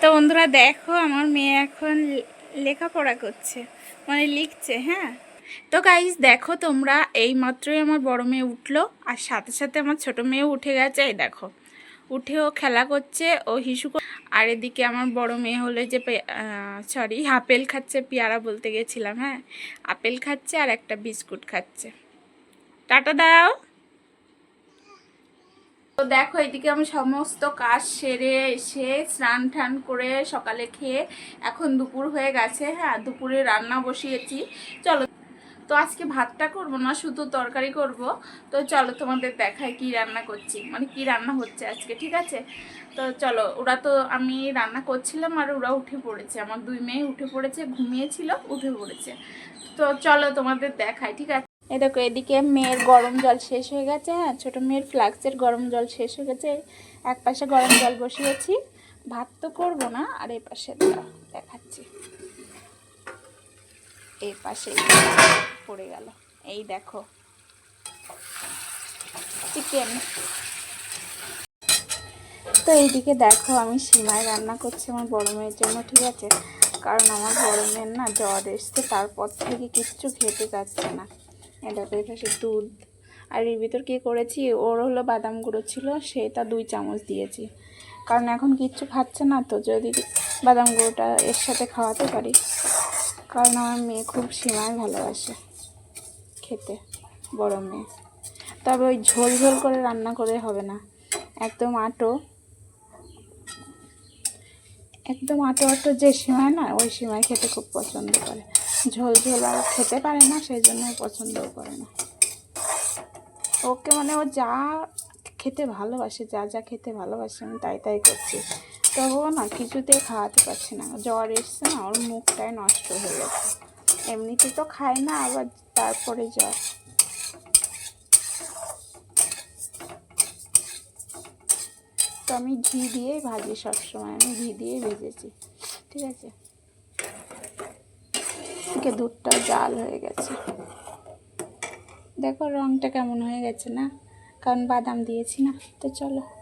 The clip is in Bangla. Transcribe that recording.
তো বন্ধুরা দেখো, আমার মেয়ে এখন লেখাপড়া করছে মানে লিখছে হ্যাঁ? তো গাইজ দেখো তোমরা, এই মাত্রই আমার বড় মেয়ে উঠল, আর সাথে সাথে আমার ছোট মেয়েও উঠে গেছে, এই দেখো। উঠে ও খেলা করছে, ও হিসু আর এদিকে আমার বড় মেয়ে হলো যে সরি আপেল খাচ্ছে, পেয়ারা বলতে গেছিলাম হ্যাঁ? আপেল খাচ্ছে আর একটা বিস্কুট খাচ্ছে। টাটা দাও! তো দেখো, এদিকে আমি সমস্ত কাজ সেরে এসে স্নান টান করে সকালে খেয়ে এখন দুপুর হয়ে গেছে। হ্যাঁ দুপুরে রান্না বসিয়েছি। চলো, তো আজকে ভাতটা করব না, শুধু তরকারি করব। তো চলো তোমাদের দেখায় কি রান্না করছি মানে কি রান্না হচ্ছে আজকে, ঠিক আছে? তো চলো, ওরা তো আমি রান্না করছিলাম আর ওরা উঠে পড়েছে। আমার দুই মেয়ে উঠে পড়েছে, ঘুমিয়েছিল, উঠে পড়েছে। তো চলো তোমাদের দেখায় ঠিক আছে? এই দেখো, এদিকে মেয়ের গরম জল শেষ হয়ে গেছে হ্যাঁ ছোটো মেয়ের ফ্লাক্সের গরম জল শেষ হয়ে গেছে। এক পাশে গরম জল বসিয়েছি ভাত তো করব না, আর এই পাশে দেখাচ্ছি। এই পাশে পড়ে গেল। এই দেখো চিকেন তো এইদিকে দেখো, আমি সিমাই রান্না করছি আমার বড় মেয়ের জন্য, ঠিক আছে? কারণ আমার বড় মেয়ের না জ্বর এসছে, তারপর থেকে কিচ্ছু খেতে চাচ্ছে না। এটা এটা সে দুধ। আর এর ভিতর কী করেছি? ওর হলো বাদাম গুঁড়ো ছিল, সেটা দুই চামচ দিয়েছি। কারণ এখন কিচ্ছু খাচ্ছে না, তো যদি বাদাম গুঁড়োটা এর সাথে খাওয়াতে পারি। কারণ আমার মেয়ে খুব সীমায় ভালোবাসে খেতে, বড় মেয়ে। তবে ওই ঝোল ঝোল করে রান্না করে হবে না। একদম আটো। একদম আটো আটো যে সিমাই না, ওই সিমাই খেতে খুব পছন্দ করে। ঝোল ঝোল আর খেতে পারে না, সেই জন্য পছন্দও করে না। ওকে মানে ও যা খেতে ভালোবাসে, যা যা খেতে ভালোবাসে, আমি তাই তাই করছি। তবুও না কিছুতেই খাওয়াতে পারছি না। জ্বর এসছে না, ওর মুখটাই নষ্ট হয়ে গেছে। এমনিতে তো খায় না, আবার তারপরে জ্বর। তো আমি ঘি দিয়েই ভাজি সবসময়, আমি ঘি দিয়েই ভেজেছি। ঠিক আছে? এদিকে দুধটা জাল হয়ে গেছে। দেখো রংটা কেমন হয়ে গেছে না? কারণ বাদাম দিয়েছি না, তো চলো।